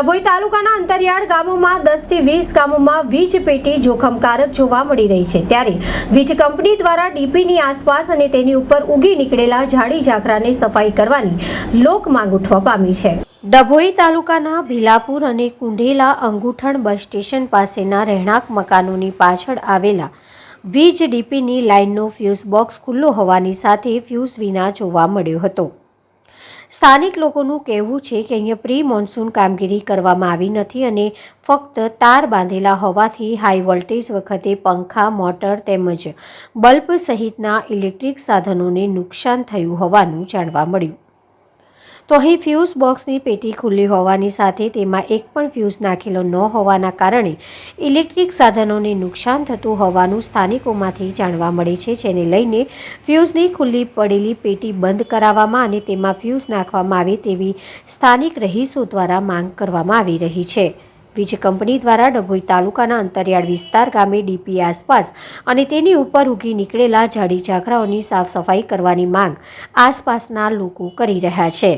ડભોઈ તાલુકાના અંતરિયાળ ગામોમાં દસથી વીસ ગામોમાં વીજ પેટી જોખમકારક જોવા મળી રહી છે. ત્યારે વીજ કંપની દ્વારા ડીપીની આસપાસ અને તેની ઉપર ઉગી નીકળેલા ઝાડી ઝાકરાને સફાઈ કરવાની લોક માંગ ઉઠવા પામી છે. ડભોઈ તાલુકાના ભીલાપુર અને કુંઢેલા અંગુઠણ બસ સ્ટેશન પાસેના રહેણાંક મકાનોની પાછળ આવેલા વીજ ડીપીની લાઇનનો ફ્યુઝ બોક્સ ખુલ્લો હોવાની સાથે ફ્યુઝ વિના જોવા મળ્યો હતો. સ્થાનિક લોકોનું કહેવું છે કે અહીંયા પ્રી મોન્સૂન કામગીરી કરવામાં આવી નથી અને ફક્ત તાર બાંધેલા હોવાથી હાઈ વોલ્ટેજ વખતે પંખા, મોટર તેમજ બલ્બ સહિતના ઇલેક્ટ્રિક સાધનોને નુકસાન થયું હોવાનું જાણવા મળ્યું. તો અહીં ફ્યુઝ બોક્સની પેટી ખુલ્લી હોવાની સાથે તેમાં એક પણ ફ્યુઝ નાખેલો ન હોવાના કારણે ઇલેક્ટ્રિક સાધનોને નુકસાન થતું હોવાનું સ્થાનિકોમાંથી જાણવા મળે છે, જેને લઈને ફ્યુઝની ખુલ્લી પડેલી પેટી બંધ કરાવવામાં અને તેમાં ફ્યુઝ નાખવામાં આવે તેવી સ્થાનિક રહીશો દ્વારા માંગ કરવામાં આવી રહી છે. વીજ કંપની દ્વારા ડભોઈ તાલુકાના અંતરિયાળ વિસ્તાર ગામે ડીપી આસપાસ અને તેની ઉપર ઉગી નીકળેલા ઝાડી ઝાકરાઓની સાફ સફાઈ કરવાની માંગ આસપાસના લોકો કરી રહ્યા છે.